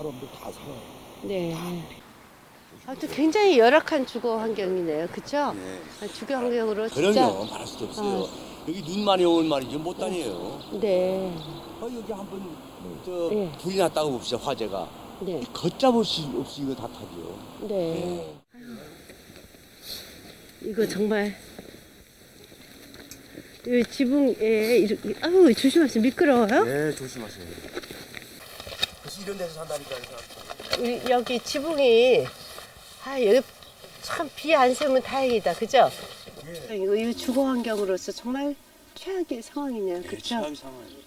사람들 다 살아요. 네. 아무튼 굉장히 열악한 주거 환경이네요. 그쵸? 네. 주거 환경으로 진짜. 그럼요. 말할 수도 없어요. 여기 눈만이 오면 말이지 못 다녀요. 네. 어, 여기 한번 저 네. 불이 났다고 봅시다 화재가. 네. 걷잡을 수 없이 이거 다 타죠. 네. 이거 정말 이 지붕에 이렇게 아유 조심하세요 미끄러워요? 네 조심하세요. 이런 데서 산다니까. 우리 여기 지붕이 아 여기 참 비안 세면 다행이다 그죠? 이거 이 주거 환경으로서 정말 최악의 상황이네요 그죠? 최악의 상황이에요.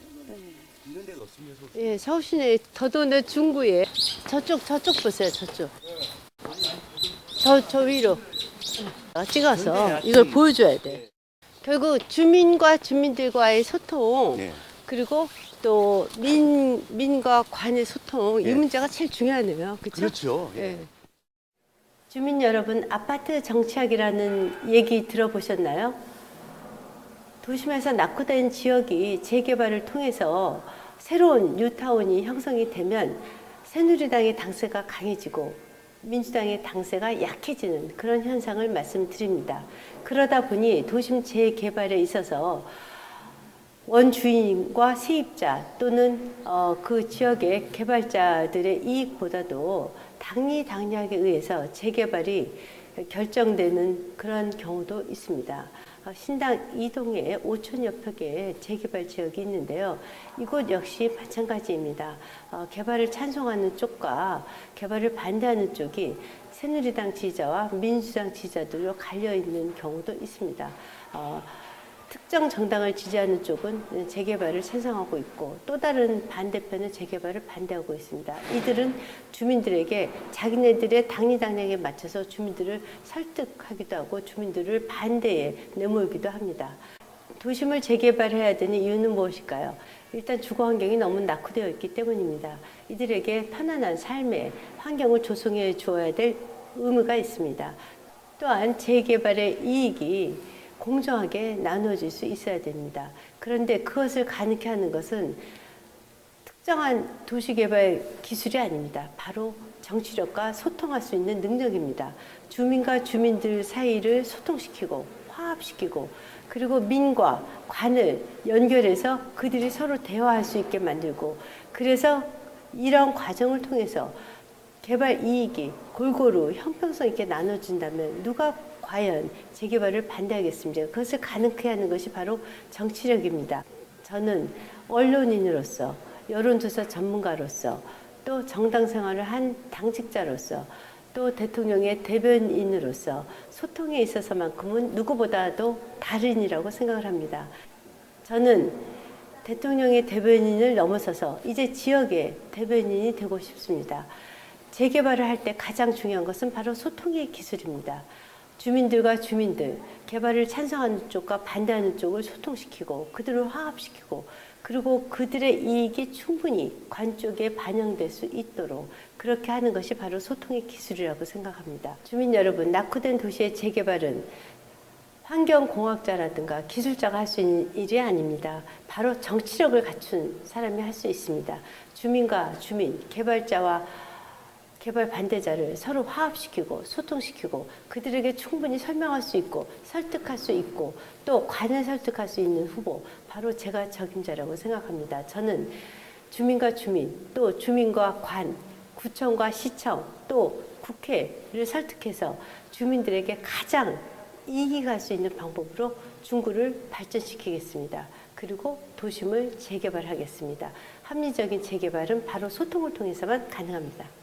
이런 데가 없으면 서예 서울 시내 더더내 중구에 저쪽 저쪽 보세요 저쪽 저 저 위로 어, 찍어서 이걸 보여줘야 돼. 결국 주민과 주민들과의 소통 네. 그리고 또 민, 민과 관의 소통 이 네. 문제가 제일 중요하네요. 그렇죠? 그렇죠. 예. 주민 여러분, 아파트 정착이라는 얘기 들어보셨나요? 도심에서 낙후된 지역이 재개발을 통해서 새로운 뉴타운이 형성이 되면 새누리당의 당세가 강해지고 민주당의 당세가 약해지는 그런 현상을 말씀드립니다. 그러다 보니 도심 재개발에 있어서 원주인과 세입자 또는 어, 그 지역의 개발자들의 이익보다도 당리당략에 의해서 재개발이 결정되는 그런 경우도 있습니다. 어, 신당 이동에 5천여 평의 재개발 지역이 있는데요. 이곳 역시 마찬가지입니다. 어, 개발을 찬성하는 쪽과 개발을 반대하는 쪽이 새누리당 지지자와 민주당 지지자들로 갈려 있는 경우도 있습니다. 어, 특정 정당을 지지하는 쪽은 재개발을 찬성하고 있고 또 다른 반대편은 재개발을 반대하고 있습니다. 이들은 주민들에게 자기네들의 당리당략에 맞춰서 주민들을 설득하기도 하고 주민들을 반대에 내몰기도 합니다. 도심을 재개발해야 되는 이유는 무엇일까요? 일단 주거 환경이 너무 낙후되어 있기 때문입니다. 이들에게 편안한 삶의 환경을 조성해 주어야 될 의무가 있습니다. 또한 재개발의 이익이 공정하게 나눠질 수 있어야 됩니다. 그런데 그것을 가능케 하는 것은 특정한 도시개발 기술이 아닙니다. 바로 정치력과 소통할 수 있는 능력입니다. 주민과 주민들 사이를 소통시키고 화합시키고 그리고 민과 관을 연결해서 그들이 서로 대화할 수 있게 만들고 그래서 이런 과정을 통해서 개발 이익이 골고루 형평성 있게 나눠진다면 누가 과연 재개발을 반대하겠습니까? 그것을 가능케 하는 것이 바로 정치력입니다. 저는 언론인으로서 여론조사 전문가로서 또 정당 생활을 한 당직자로서 또 대통령의 대변인으로서 소통에 있어서만큼은 누구보다도 달인이라고 생각을 합니다. 저는 대통령의 대변인을 넘어서서 이제 지역의 대변인이 되고 싶습니다. 재개발을 할 때 가장 중요한 것은 바로 소통의 기술입니다. 주민들과 주민들, 개발을 찬성하는 쪽과 반대하는 쪽을 소통시키고 그들을 화합시키고 그리고 그들의 이익이 충분히 관 쪽에 반영될 수 있도록 그렇게 하는 것이 바로 소통의 기술이라고 생각합니다. 주민 여러분, 낙후된 도시의 재개발은 환경공학자라든가 기술자가 할 수 있는 일이 아닙니다. 바로 정치력을 갖춘 사람이 할 수 있습니다. 주민과 주민, 개발자와 개발 반대자를 서로 화합시키고 소통시키고 그들에게 충분히 설명할 수 있고 설득할 수 있고 또 관을 설득할 수 있는 후보 바로 제가 적임자라고 생각합니다. 저는 주민과 주민 또 주민과 관 구청과 시청 또 국회를 설득해서 주민들에게 가장 이익이 갈 수 있는 방법으로 중구를 발전시키겠습니다. 그리고 도심을 재개발하겠습니다. 합리적인 재개발은 바로 소통을 통해서만 가능합니다.